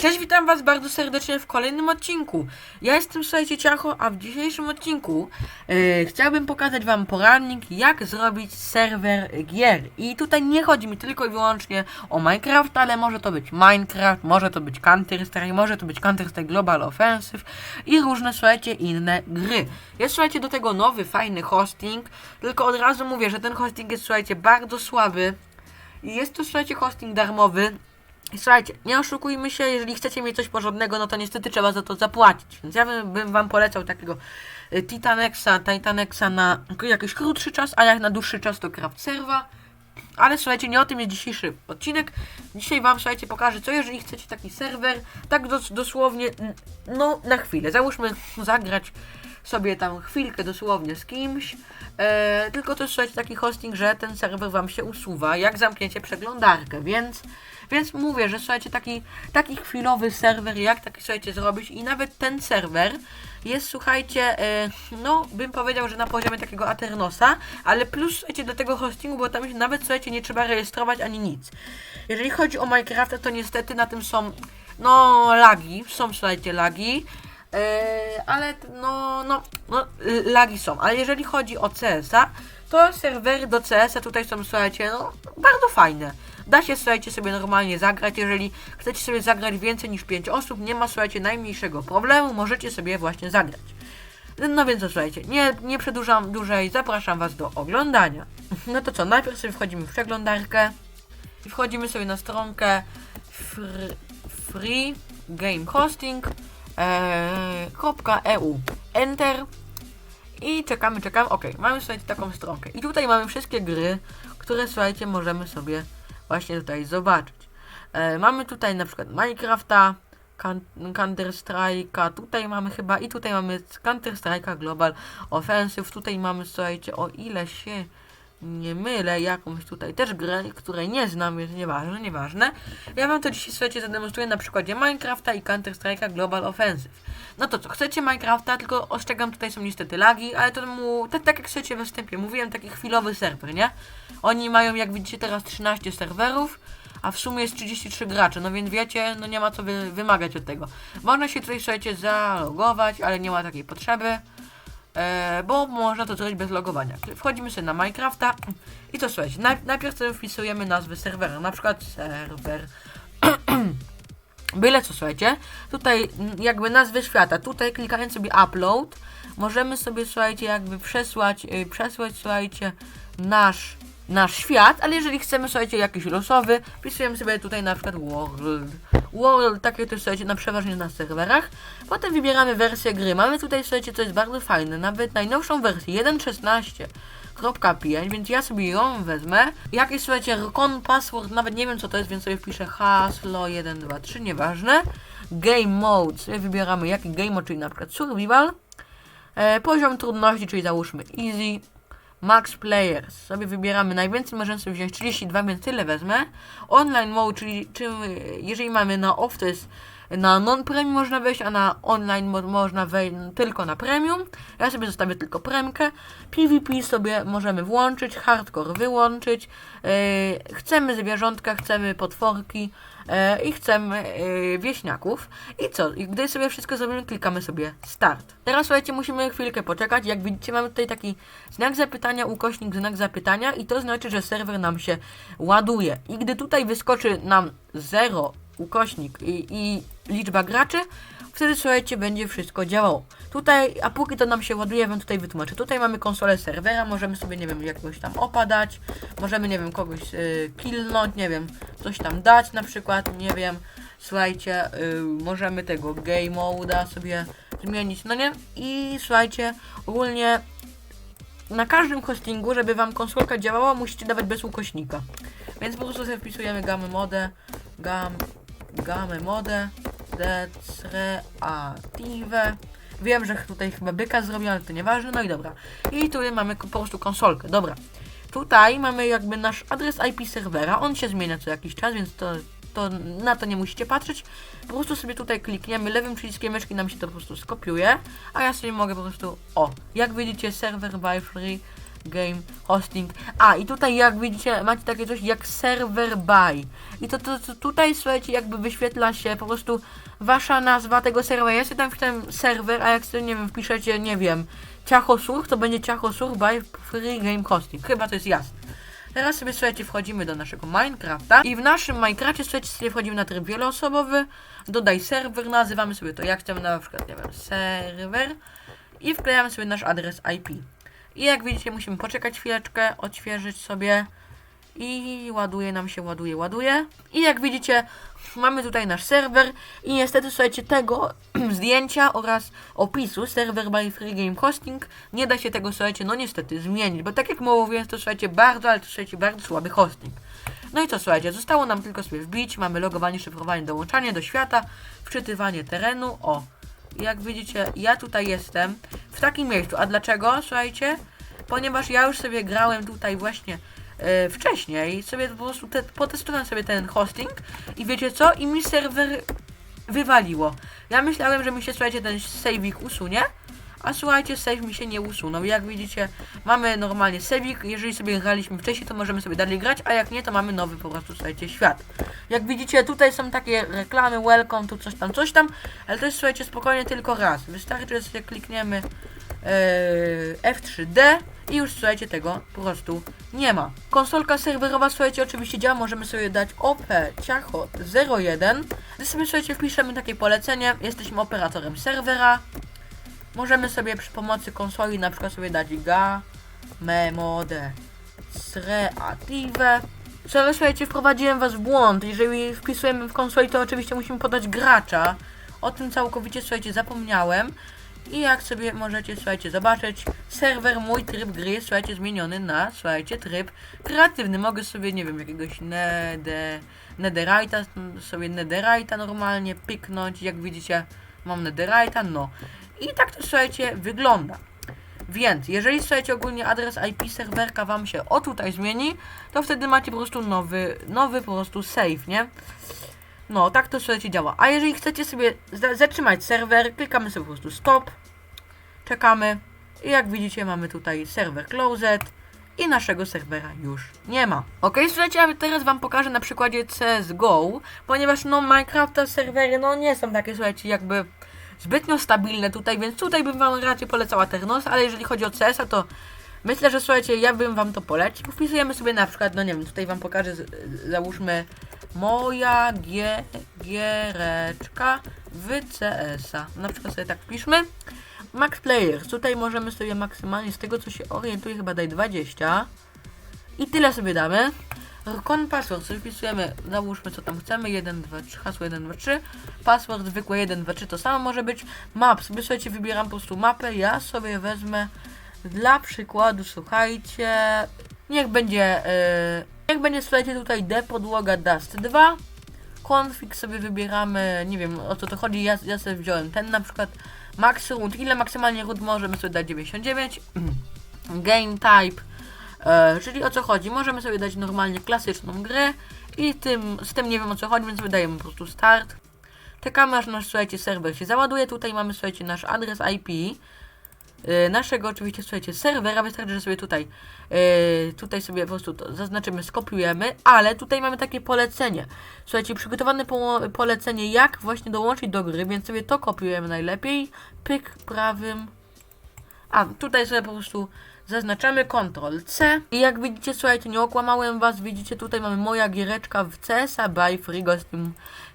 Cześć, witam was bardzo serdecznie w kolejnym odcinku. Ja jestem, słuchajcie, Ciacho, a w dzisiejszym odcinku yy, chciałbym pokazać wam poradnik, jak zrobić serwer gier. I tutaj nie chodzi mi tylko i wyłącznie o Minecraft, ale może to być Minecraft, może to być Counter-Strike, może to być Counter-Strike Global Offensive i różne, słuchajcie, inne gry. Jest, słuchajcie, do tego nowy, fajny hosting, tylko od razu mówię, że ten hosting jest, słuchajcie, bardzo słaby. Jest to, słuchajcie, hosting darmowy, Słuchajcie, nie oszukujmy się, jeżeli chcecie mieć coś porządnego, no to niestety trzeba za to zapłacić. Więc ja bym, bym wam polecał takiego y, Titanexa, Titanexa na jakiś krótszy czas, a jak na dłuższy czas to Craft Serva. Ale słuchajcie, nie o tym jest dzisiejszy odcinek. Dzisiaj wam, słuchajcie, pokażę, co jeżeli chcecie taki serwer, tak dos dosłownie, no na chwilę. Załóżmy, zagrać sobie tam chwilkę dosłownie z kimś. E, tylko to jest, słuchajcie, taki hosting, że ten serwer wam się usuwa, jak zamknięcie przeglądarkę, więc... Więc mówię, że słuchajcie, taki, taki chwilowy serwer, jak taki słuchajcie zrobić i nawet ten serwer jest, słuchajcie, e, no bym powiedział, że na poziomie takiego Aternosa, ale plus, słuchajcie, do tego hostingu, bo tam się nawet, słuchajcie, nie trzeba rejestrować ani nic. Jeżeli chodzi o Minecrafta, to niestety na tym są, no, lagi, są, słuchajcie, lagi, ale, t- no, no, no, lagi są, ale jeżeli chodzi o CS-a, to serwery do CS-a tutaj są, słuchajcie, no, bardzo fajne. Da się, słuchajcie, sobie normalnie zagrać. Jeżeli chcecie sobie zagrać więcej niż 5 osób, nie ma, słuchajcie, najmniejszego problemu. Możecie sobie właśnie zagrać. No więc, słuchajcie, nie, nie przedłużam dłużej. Zapraszam Was do oglądania. No to co, najpierw sobie wchodzimy w przeglądarkę i wchodzimy sobie na stronkę fr- free game hosting .eu Enter i czekamy, czekamy. Ok, mamy słuchajcie taką stronkę. I tutaj mamy wszystkie gry, które słuchajcie możemy sobie właśnie tutaj zobaczyć. E, mamy tutaj na przykład Minecrafta, Counter Strike'a, tutaj mamy chyba i tutaj mamy Counter Strike'a Global Offensive, tutaj mamy słuchajcie o ile się nie mylę, jakąś tutaj też grę, której nie znam, jest nieważne, nieważne. Ja wam to dzisiaj, słuchajcie, zademonstruję na przykładzie Minecrafta i Counter Strike'a Global Offensive. No to co, chcecie Minecrafta, tylko ostrzegam, tutaj są niestety lagi, ale to mu, tak, tak jak chcecie we wstępie, mówiłem, taki chwilowy serwer, nie? Oni mają, jak widzicie, teraz 13 serwerów, a w sumie jest 33 graczy, no więc wiecie, no nie ma co wy, wymagać od tego. Można się tutaj, słuchajcie, zalogować, ale nie ma takiej potrzeby. E, bo można to zrobić bez logowania. Wchodzimy sobie na Minecrafta i to słuchajcie, naj, najpierw sobie wpisujemy nazwę serwera, na przykład serwer byle co słuchajcie, tutaj jakby nazwę świata, tutaj klikając sobie upload, możemy sobie słuchajcie jakby przesłać, yy, przesłać słuchajcie nasz nasz świat, ale jeżeli chcemy, słuchajcie, jakiś losowy, wpisujemy sobie tutaj na przykład World. World, takie to słuchajcie, na przeważnie na serwerach. Potem wybieramy wersję gry. Mamy tutaj, słuchajcie, co jest bardzo fajne, nawet najnowszą wersję 1.16.5, więc ja sobie ją wezmę. Jakieś, słuchajcie, recon password, nawet nie wiem co to jest, więc sobie wpiszę hasło 123, nieważne. Game mode, sobie wybieramy jaki game mode, czyli na przykład survival. E, poziom trudności, czyli załóżmy easy. Max Players. Sobie wybieramy najwięcej, możemy sobie wziąć 32, więc tyle wezmę. Online Mode, czyli czym, jeżeli mamy na off, to jest na non-premium można wejść, a na online mo można wejść tylko na premium. Ja sobie zostawię tylko premkę. PvP sobie możemy włączyć, hardcore wyłączyć. Yy, chcemy zwierzątka, chcemy potworki yy, i chcemy yy, wieśniaków. I co? I gdy sobie wszystko zrobimy, klikamy sobie start. Teraz słuchajcie, musimy chwilkę poczekać. Jak widzicie, mamy tutaj taki znak zapytania, ukośnik, znak zapytania i to znaczy, że serwer nam się ładuje. I gdy tutaj wyskoczy nam 0 ukośnik i, i liczba graczy, wtedy słuchajcie, będzie wszystko działało. Tutaj, a póki to nam się ładuje, wam tutaj wytłumaczę. Tutaj mamy konsolę serwera, możemy sobie, nie wiem, jakiegoś tam opadać, możemy, nie wiem, kogoś y, killnąć, nie wiem, coś tam dać na przykład, nie wiem, słuchajcie, y, możemy tego game mode'a sobie zmienić, no nie? I słuchajcie, ogólnie na każdym hostingu, żeby wam konsolka działała, musicie dawać bez ukośnika. Więc po prostu sobie wpisujemy gamę modę, gam, gamę modę, decreative. Wiem, że tutaj chyba byka zrobił, ale to nieważne, no i dobra. I tu mamy po prostu konsolkę, dobra. Tutaj mamy jakby nasz adres IP serwera, on się zmienia co jakiś czas, więc to, to na to nie musicie patrzeć. Po prostu sobie tutaj klikniemy lewym przyciskiem myszki, nam się to po prostu skopiuje, a ja sobie mogę po prostu, o, jak widzicie serwer by free game hosting. A i tutaj jak widzicie macie takie coś jak server by. I to, to, to tutaj słuchajcie jakby wyświetla się po prostu wasza nazwa tego serwera. Ja sobie tam wpisałem serwer, a jak sobie nie wiem wpiszecie nie wiem Ciachosur, to będzie Ciachosur by Free Game Hosting. Chyba to jest jasne. Teraz sobie słuchajcie wchodzimy do naszego Minecrafta i w naszym Minecrafcie słuchajcie sobie wchodzimy na tryb wieloosobowy. Dodaj serwer, nazywamy sobie to jak chcemy na przykład nie wiem serwer i wklejamy sobie nasz adres IP. I jak widzicie musimy poczekać chwileczkę, odświeżyć sobie i ładuje nam się, ładuje, ładuje. I jak widzicie mamy tutaj nasz serwer i niestety słuchajcie tego zdjęcia oraz opisu serwer by Free Game Hosting nie da się tego słuchajcie no niestety zmienić, bo tak jak mówiłem to słuchajcie bardzo, ale to słuchajcie bardzo słaby hosting. No i co słuchajcie, zostało nam tylko sobie wbić, mamy logowanie, szyfrowanie, dołączanie do świata, wczytywanie terenu, o. Jak widzicie, ja tutaj jestem w takim miejscu. A dlaczego? Słuchajcie, ponieważ ja już sobie grałem tutaj właśnie e, wcześniej, sobie po prostu te, potestowałem sobie ten hosting i wiecie co? I mi serwer wywaliło. Ja myślałem, że mi się, słuchajcie, ten saveik usunie, a słuchajcie, save mi się nie usunął. Jak widzicie, mamy normalnie saveik, jeżeli sobie graliśmy wcześniej, to możemy sobie dalej grać, a jak nie, to mamy nowy po prostu, słuchajcie, świat. Jak widzicie, tutaj są takie reklamy, welcome, tu coś tam, coś tam, ale to jest, słuchajcie, spokojnie tylko raz. Wystarczy, że klikniemy e, F3D i już, słuchajcie, tego po prostu nie ma. Konsolka serwerowa, słuchajcie, oczywiście działa, możemy sobie dać OP Ciacho 01. Gdy sobie, słuchajcie, wpiszemy takie polecenie, jesteśmy operatorem serwera, Możemy sobie przy pomocy konsoli na przykład sobie dać ga, memode, creative. Co słuchajcie, wprowadziłem was w błąd. Jeżeli wpisujemy w konsoli, to oczywiście musimy podać gracza. O tym całkowicie, słuchajcie, zapomniałem. I jak sobie możecie, słuchajcie, zobaczyć, serwer, mój tryb gry jest, słuchajcie, zmieniony na, słuchajcie, tryb kreatywny. Mogę sobie, nie wiem, jakiegoś nede, netherite'a, sobie netherite'a normalnie piknąć. Jak widzicie, mam netherite'a, no. I tak to, słuchajcie, wygląda. Więc, jeżeli, słuchajcie, ogólnie adres IP serwerka wam się o tutaj zmieni, to wtedy macie po prostu nowy, nowy po prostu save, nie? No, tak to, słuchajcie, działa. A jeżeli chcecie sobie za- zatrzymać serwer, klikamy sobie po prostu stop, czekamy i jak widzicie mamy tutaj serwer closed i naszego serwera już nie ma. Ok, słuchajcie, a teraz wam pokażę na przykładzie CSGO, ponieważ no Minecrafta serwery no nie są takie, słuchajcie, jakby zbytnio stabilne tutaj, więc tutaj bym wam raczej polecała Ternos, ale jeżeli chodzi o CS, to myślę, że słuchajcie, ja bym wam to polecił. Wpisujemy sobie na przykład, no nie wiem, tutaj wam pokażę, załóżmy moja G giereczka w CS-a. Na przykład sobie tak wpiszmy. Max Players, tutaj możemy sobie maksymalnie z tego co się orientuję chyba daj 20 i tyle sobie damy. Kon password sobie wpisujemy, załóżmy co tam chcemy, 1, 2, 3, hasło 1, 2, 3, password zwykłe 1, 2, 3, to samo może być. Map, sobie słuchajcie, wybieram po prostu mapę, ja sobie wezmę dla przykładu, słuchajcie, niech będzie, yy, niech będzie, słuchajcie, tutaj D podłoga Dust 2, config sobie wybieramy, nie wiem o co to chodzi, ja, ja sobie wziąłem ten na przykład, max root, ile maksymalnie root możemy sobie dać? 99, game type, E, czyli o co chodzi? Możemy sobie dać normalnie klasyczną grę i tym, z tym nie wiem o co chodzi, więc wydajemy po prostu start. Czekamy aż nasz, słuchajcie, serwer się załaduje. Tutaj mamy, słuchajcie, nasz adres IP. e, naszego oczywiście, słuchajcie, serwera. Wystarczy, że sobie tutaj, e, tutaj sobie po prostu to zaznaczymy, skopiujemy, ale tutaj mamy takie polecenie. Słuchajcie, przygotowane po, polecenie, jak właśnie dołączyć do gry, więc sobie to kopiujemy najlepiej. Pyk prawym a, tutaj sobie po prostu zaznaczamy Ctrl C. I jak widzicie, słuchajcie, nie okłamałem was, widzicie, tutaj mamy moja giereczka w CSA by Free,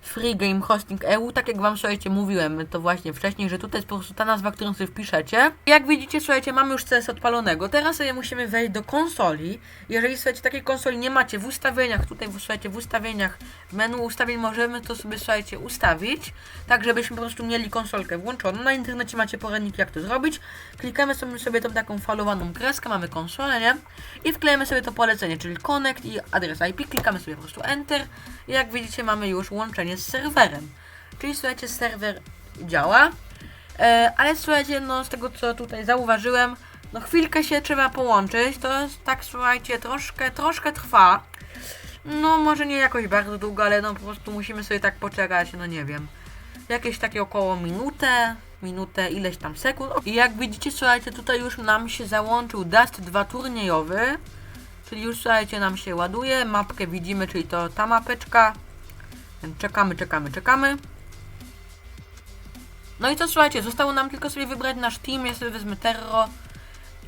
Free Game Hosting EU, tak jak wam, słuchajcie, mówiłem to właśnie wcześniej, że tutaj jest po prostu ta nazwa, którą sobie wpiszecie. Jak widzicie, słuchajcie, mamy już CS odpalonego, teraz sobie musimy wejść do konsoli, jeżeli, słuchajcie, takiej konsoli nie macie w ustawieniach, tutaj, słuchajcie, w ustawieniach, menu ustawień możemy to sobie, słuchajcie, ustawić, tak żebyśmy po prostu mieli konsolkę włączoną, na internecie macie poradnik, jak to zrobić, klikamy sobie, sobie tą taką falowaną kreskę, mamy konsolę, nie? I wklejemy sobie to polecenie, czyli connect i adres IP, klikamy sobie po prostu enter i jak widzicie mamy już łączenie z serwerem. Czyli słuchajcie, serwer działa, e, ale słuchajcie, no z tego co tutaj zauważyłem, no chwilkę się trzeba połączyć, to jest tak słuchajcie, troszkę, troszkę trwa. No może nie jakoś bardzo długo, ale no po prostu musimy sobie tak poczekać, no nie wiem. Jakieś takie około minutę, minutę, ileś tam sekund. I jak widzicie, słuchajcie, tutaj już nam się załączył Dust 2 turniejowy. Czyli już, słuchajcie, nam się ładuje. Mapkę widzimy, czyli to ta mapeczka. Czekamy, czekamy, czekamy. No i co, słuchajcie, zostało nam tylko sobie wybrać nasz team. Ja sobie wezmę Terro.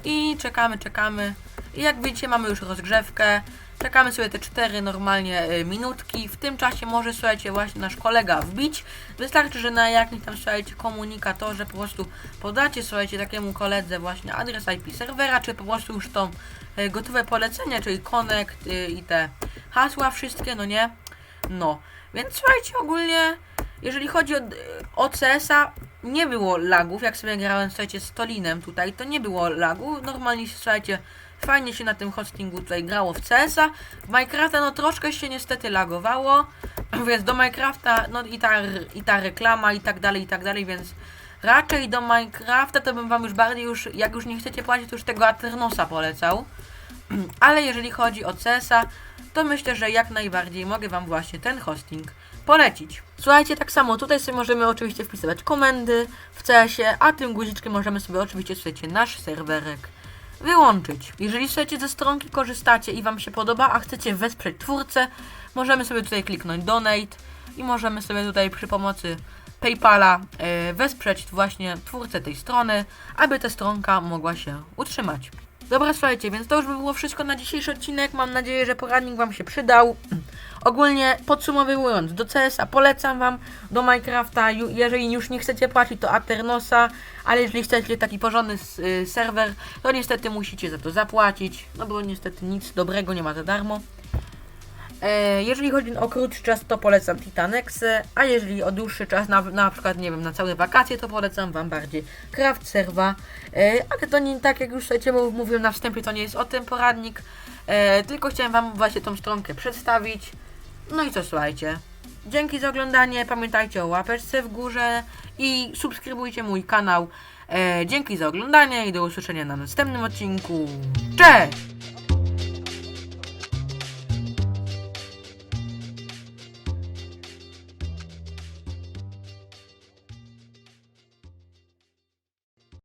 I czekamy, czekamy. I jak widzicie, mamy już rozgrzewkę. Czekamy sobie te 4 normalnie y, minutki. W tym czasie może, słuchajcie, właśnie nasz kolega wbić. Wystarczy, że na jakimś tam, słuchajcie, komunikatorze po prostu podacie, słuchajcie, takiemu koledze właśnie adres IP serwera, czy po prostu już tą y, gotowe polecenia, czyli connect y, i te hasła wszystkie, no nie? No, więc słuchajcie, ogólnie, jeżeli chodzi o, o CS-a, nie było lagów, jak sobie grałem, słuchajcie, z Tolinem tutaj, to nie było lagu, normalnie słuchajcie, fajnie się na tym hostingu tutaj grało w CS-a, w Minecrafta, no troszkę się niestety lagowało, więc do Minecrafta, no i ta, i ta reklama i tak dalej, i tak dalej, więc raczej do Minecrafta to bym wam już bardziej już, jak już nie chcecie płacić, to już tego Aternosa polecał, ale jeżeli chodzi o CS-a, to myślę, że jak najbardziej mogę Wam właśnie ten hosting polecić. Słuchajcie, tak samo tutaj sobie możemy oczywiście wpisywać komendy w CS-ie, a tym guziczkiem możemy sobie oczywiście, słuchajcie, nasz serwerek wyłączyć. Jeżeli słuchajcie ze stronki korzystacie i Wam się podoba, a chcecie wesprzeć twórcę, możemy sobie tutaj kliknąć donate i możemy sobie tutaj przy pomocy PayPala e, wesprzeć właśnie twórcę tej strony, aby ta stronka mogła się utrzymać. Dobra, słuchajcie, więc to już by było wszystko na dzisiejszy odcinek. Mam nadzieję, że poradnik Wam się przydał. Ogólnie podsumowując, do CS-a polecam Wam, do Minecrafta, jeżeli już nie chcecie płacić, to Aternosa, ale jeżeli chcecie taki porządny y, serwer, to niestety musicie za to zapłacić, no bo niestety nic dobrego nie ma za darmo. E, jeżeli chodzi o krótszy czas, to polecam Titanexy, a jeżeli o dłuższy czas, na, na przykład, nie wiem, na całe wakacje, to polecam Wam bardziej Craft Serwa, e, ale to nie, tak jak już słuchajcie, mów- mówiłem na wstępie, to nie jest o tym poradnik, e, tylko chciałem Wam właśnie tą stronkę przedstawić. No i co, słuchajcie, dzięki za oglądanie, pamiętajcie o łapeczce w górze i subskrybujcie mój kanał. E, dzięki za oglądanie i do usłyszenia na następnym odcinku. Cześć!